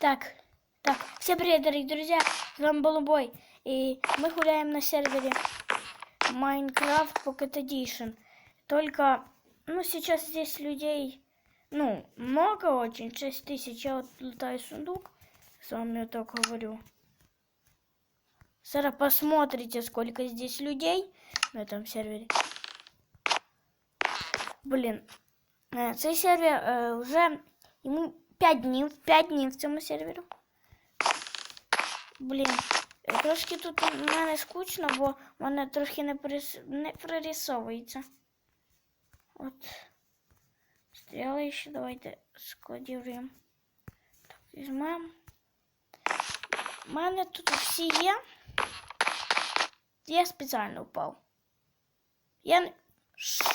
Так, так, всем привет, дорогие друзья, с вами Балубой, и мы гуляем на сервере Minecraft Pocket Edition. Только, ну, сейчас здесь людей, ну, много очень, 6 тысяч, я вот лутаю сундук, с вами вот так говорю. Зараз посмотрите, сколько здесь людей на этом сервере. Блин, е, цей сервер е, вже йому 5 днів, 5 днів в цьому сервері. Блін, е, трошки тут у мене скучно, бо в мене трохи не, прис... не прорисовується. От. Стріли ще давайте складіруємо. Так, візьмемо. У мене тут всі є. Я спеціально впав. Я не. Що?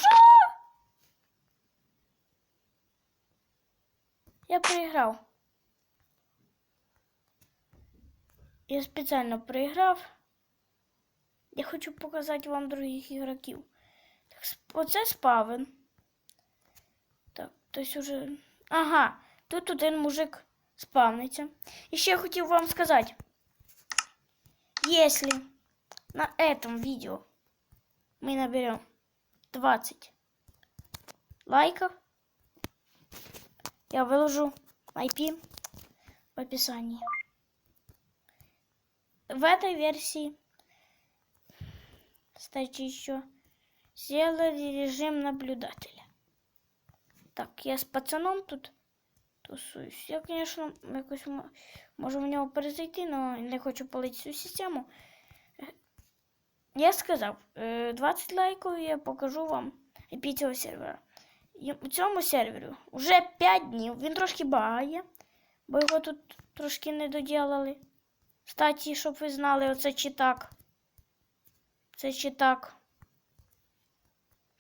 Я проіграв. Я спеціально проіграв. Я хочу показати вам других ігроків. Так, оце спавен. Так, хтось уже. Ага, тут один мужик спавниться. І ще я хотів вам сказати. Если на этом видео мы наберем 20 лайков, я выложу IP в описании. В этой версии, кстати, еще сделали режим наблюдателя. Так, я с пацаном тут тусуюсь. Я, конечно, якось м- можу в нього перезайти, але не хочу палити всю систему. Я сказав, е, 20 лайків і я покажу вам IP сервера. У цьому сервері вже 5 днів. Він трошки багає, бо його тут трошки не доділали. Кстати, щоб ви знали, оце чи так. Це чи так.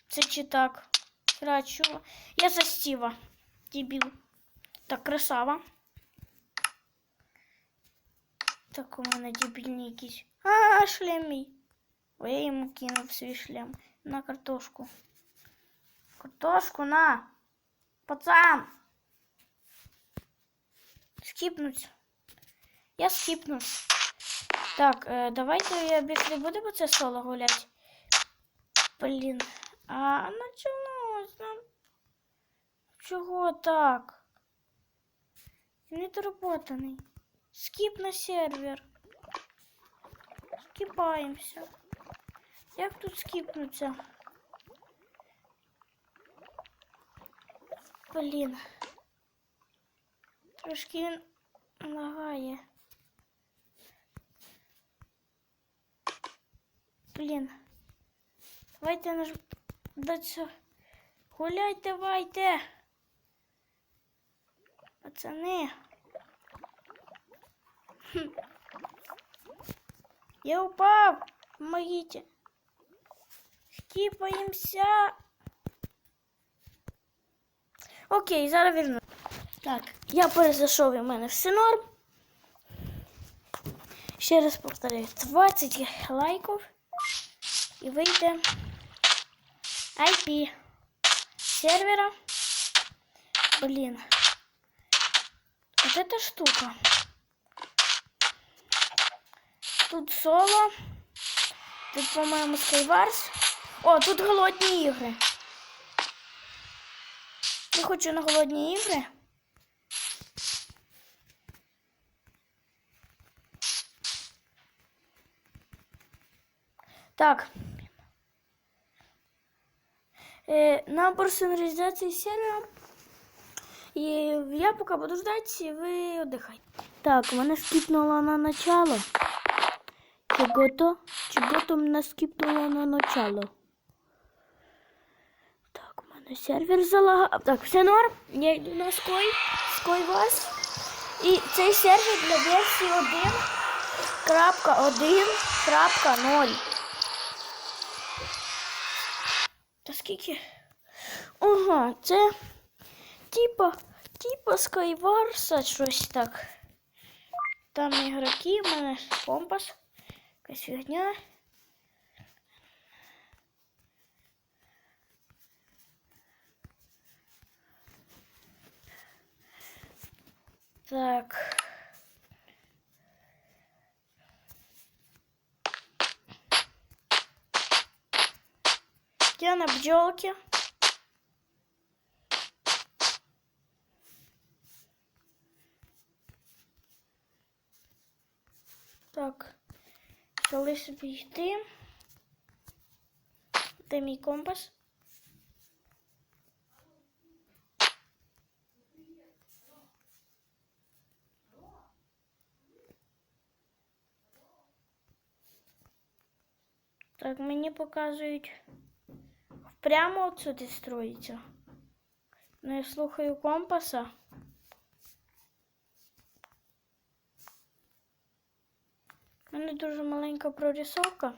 Це чи так. Рачу. Я за Стіва. Дебіл. Так, красава. Так, у мене дебільні якісь. А, шлем мій. Ой, я йому кинув свій шлем. На картошку. Картошку на. Пацан. Скипнуть. Я скипнув. Так, е, давайте я більше будемо це соло гулять. Блін. А началось нам. Чого так? Недоработаний. Скип на сервер. Скипаємося. Як тут скипнуться? Блін. Трошки він лагає. Блін. Давайте наж... до цього. Гулять давайте. Пацани. Я упав. Помогите. Скіпаємося. Окей, зараз верну. Так, я перезайшов і в мене все норм. Ще раз повторюю, 20 лайків і вийде IP сервера. Блин. Вот эта штука. Тут соло. Тут, по-моєму, Skywars. О, тут голодні ігри. Я хочу на голодні ігри. Так. Э, на персонализации сервера. И я пока буду ждать, и вы отдыхайте. Так, мене скипнуло на начало. Чого-то? Чого-то мене скипнуло на начало. Мене сервер залагав. Так, все норм. Я йду на Ской. Ской вас. І цей сервер для версії 1. Крапка 1. Крапка 0. Та скільки? Ага, це типа, типа Скайварса, щось так. Там ігроки, в мене компас. Якась фігня. Так. Я на бджелке. Так, коли собі йти, де мій компас? Так, мені показують прямо отсюди строїться. Ну, я слухаю компаса. У мене дуже маленька прорисовка.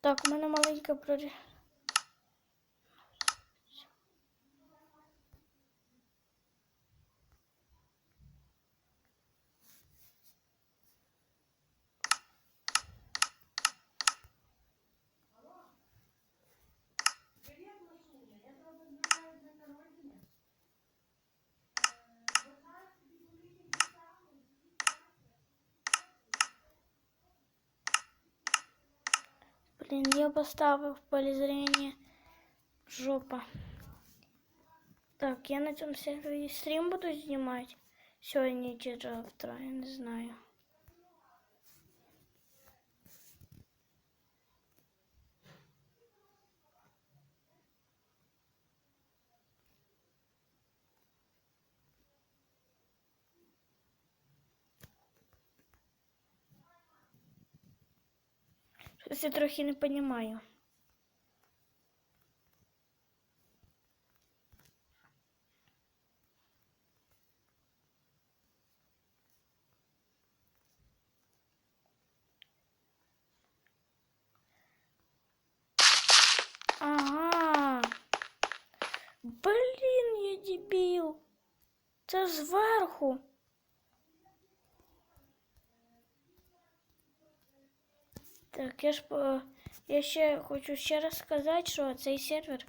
Так, у мене маленька прорисовка. Блин, я поставив в поле зрения жопа. Так, я на цьому сервері стрім буду знімати. Сьогодні чи завтра, я не знаю. Щось я трохи не розумію. Ага. Блін, я дебіл. Це зверху. Так, я ж по- я ще хочу ще раз сказати, що цей сервер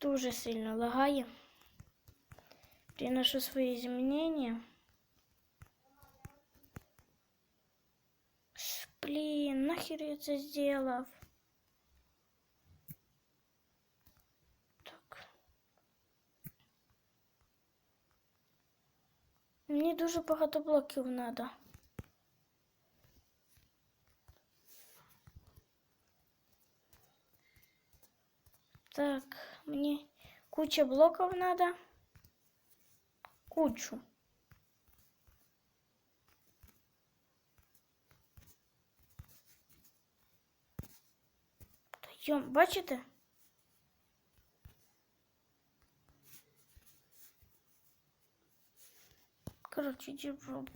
дуже сильно лагає. Приношу свої змінення. Ш, Блін, нахер я це зробив? Так. Мені дуже багато блоків треба. Так, мне куча блоков надо. Кучу. Йом, бачите? Короче, діброб.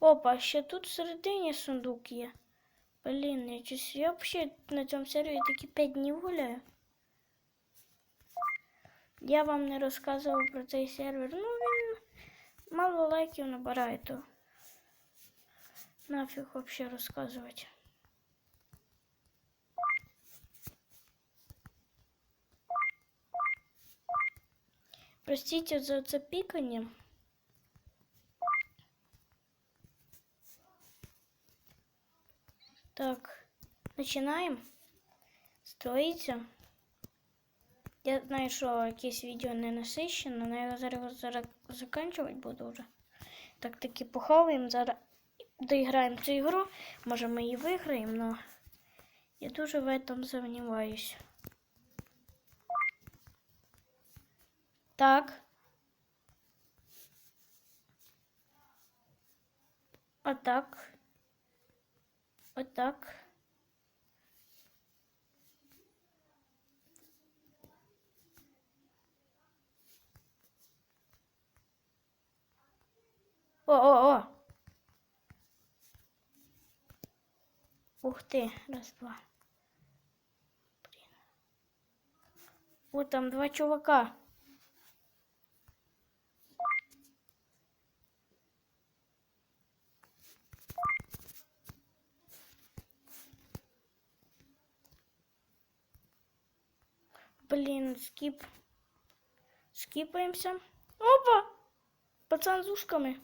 Опа, ще тут всередині сундук є. Блін, я чусь. Я взагалі на цьому сервері такі 5 днів гуляю. Я вам не розказував про цей сервер. Ну він мало лайків набирає, то нафіг взагалі розказувати. Простите за це пікання. Так, починаємо. Строїться. Я знаю, що якесь відео не насищено, але я зараз, зараз буду вже. Так таки поховуємо, зараз доіграємо цю ігру. Може ми її виграємо, але я дуже в этом сомневаюсь. Так. Отак. Отак. О-о-о! Ух ты, раз, два. Блин. Вот там два чувака. Блин, скип. Скипаемся. Опа! Пацан з ушками.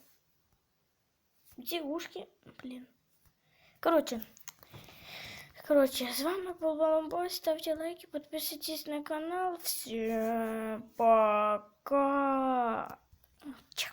Где ушки? Блин. Короче. Короче, с вами был Баламбой. Ставьте лайки, подписывайтесь на канал. Всем пока. Чак.